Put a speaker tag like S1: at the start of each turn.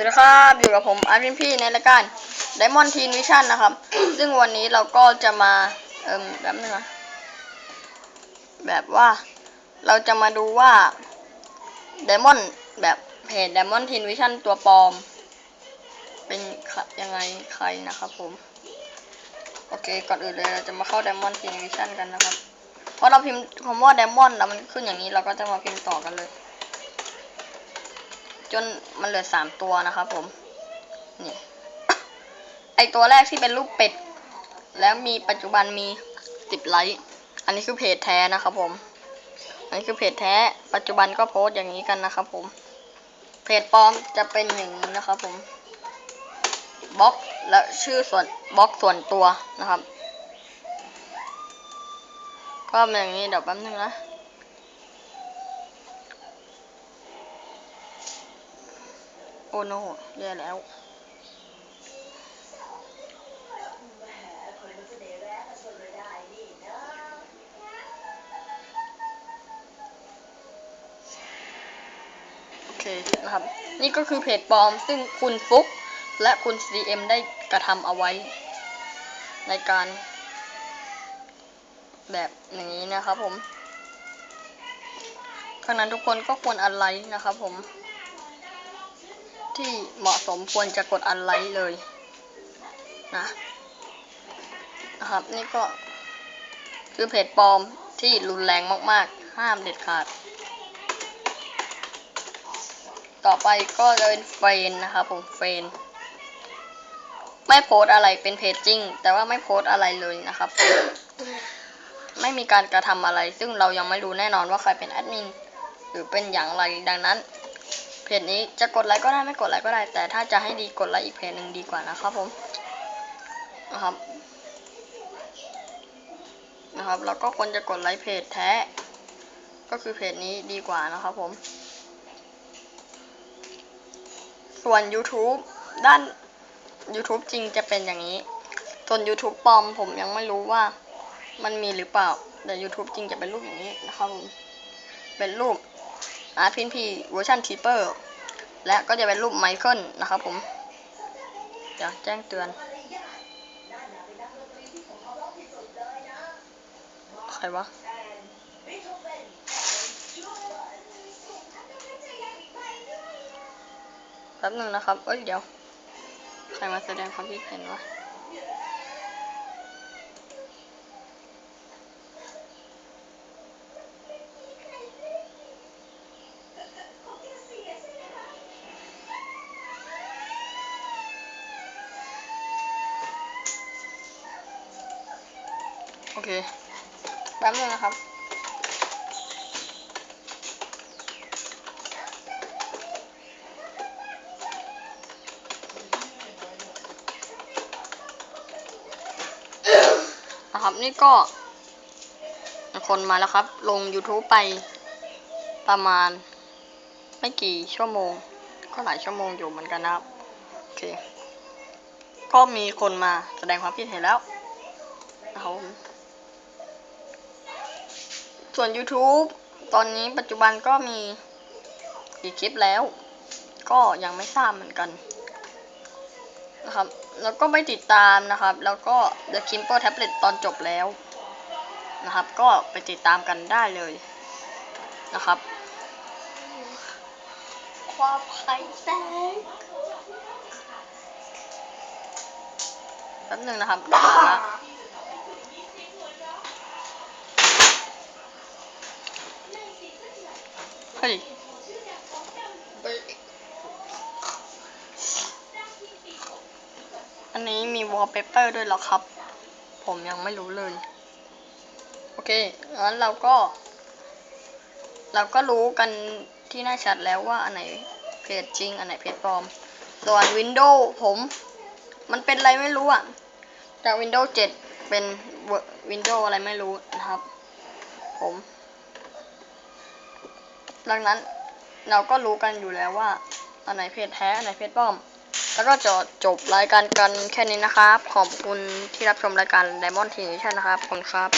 S1: สวัสดีครับอยู่กับผมอาร์ตพี่ในรายการ Diamond Teen Vision นะครับ ซึ่งวันนี้เราก็จะมา เอิ่มแบบนึงนะแบบว่าเราจะมาดูว่า Diamond แบบเพจ Diamond Teen Vision ตัวปลอม เป็นยังไงใครนะครับผม โอเค ก่อนอื่นเลยเราจะมาเข้า Diamond Teen Vision กันนะครับ เพราะเราพิมพ์คำว่า Diamond แล้วมันขึ้นอย่างนี้เราก็จะมาพิมพ์ต่อกันเลย จนมันเหลือสามตัวนะครับผมนี่ไอตัวแรกที่เป็นรูปเป็ด แล้วมีปัจจุบันมีสิบไลค์อันนี้คือเพจแท้นะครับผม อันนี้คือเพจแท้ ปัจจุบันก็โพสต์อย่างนี้กันนะครับผม เพจปลอมจะเป็นอย่างนี้นะครับผมบล็อกและชื่อส่วนบล็อกส่วนตัวนะครับ ก็เป็นอย่างนี้เดี๋ยวแป๊บนึงนะ โอ้โนแย่แล้ว โอเคนะครับ นี่ก็คือเพจปลอม ซึ่งคุณฟุกและคุณ CM ได้กระทำเอาไว้ ในการ แบบอย่างนี้นะครับผมดังนั้นทุกคนก็ควรอันไลค์นะครับผม ที่เหมาะสมควรจะกดอันไลค์เลยนะนะครับนี่ก็คือเพจปลอมที่รุนแรงมากๆ ห้ามเด็ดขาด ต่อไปก็จะเป็นเฟนนะครับผมเฟนไม่โพสอะไรเป็นเพจจริง แต่ว่าไม่โพสอะไรเลยนะครับ ไม่มีการกระทำอะไร ซึ่งเรายังไม่รู้แน่นอนว่าใครเป็นแอดมินหรือเป็นอย่างไรดังนั้น เพจนี้จะกดไลค์ก็ได้ไม่กดไลค์ก็ได้ แต่ถ้าจะให้ดีกดไลค์อีกเพจหนึ่งดีกว่านะครับผมนะครับนะครับแล้วก็ควรจะกดไลค์เพจแท้ ก็คือเพจนี้ดีกว่านะครับผม ส่วน YouTube ด้าน YouTube จริงจะเป็นอย่างนี้ ส่วน YouTube ปลอมผมยังไม่รู้ว่ามันมีหรือเปล่า แต่ YouTube จริงจะเป็นรูปอย่างนี้นะครับผม เป็นรูป อาร์ตพินพีเวอร์ชันทีเปอร์และก็จะเป็นรูปไมเคิลนะครับผม เดี๋ยวแจ้งเตือน ใครวะแป๊บหนึ่งนะครับ เอ้ย เดี๋ยว ใครมาแสดงความคิดเห็นวะ อเคแป๊บนึงนะครับนะครับนี่ก็ คนมาแล้วครับ ลง YouTube ไปประมาณ ไม่กี่ชั่วโมง ก็หลายชั่วโมงอยู่เหมือนกันนะครับ โอเค ก็มีคนมาแสดงความคิดเห็นแล้วนะครับ ส่วน YouTube ตอนนี้ปัจจุบันก็มีกี่คลิปแล้ว ก็ยังไม่ทราบเหมือนกันนะครับ แล้วก็ไปติดตามนะครับ แล้วก็ The Kimper Tablet ตอนจบแล้วนะครับ ก็ไปติดตามกันได้เลยนะครับ ความไข่แตกแป๊บหนึงนะครับมาละเฮ้ย อันนี้มีวอลเปเปอร์ด้วยหรอครับ ผมยังไม่รู้เลย โอเคงั้นเราก็ เราก็รู้กันที่น่าชัดแล้วว่าอันไหนเพจจริง อันไหนเพจปลอม ส่วน Windows ผม มันเป็นอะไรไม่รู้อะจาก Windows 7 เป็น Windows อะไรไม่รู้นะครับ ผม ดังนั้นเราก็รู้กันอยู่แล้วว่าอันไหนเพจแท้ อันไหนเพจปลอม แล้วก็จะจบรายการกันแค่นี้นะครับ ขอบคุณที่รับชมรายการ Diamond Television นะครับ ขอบคุณครับ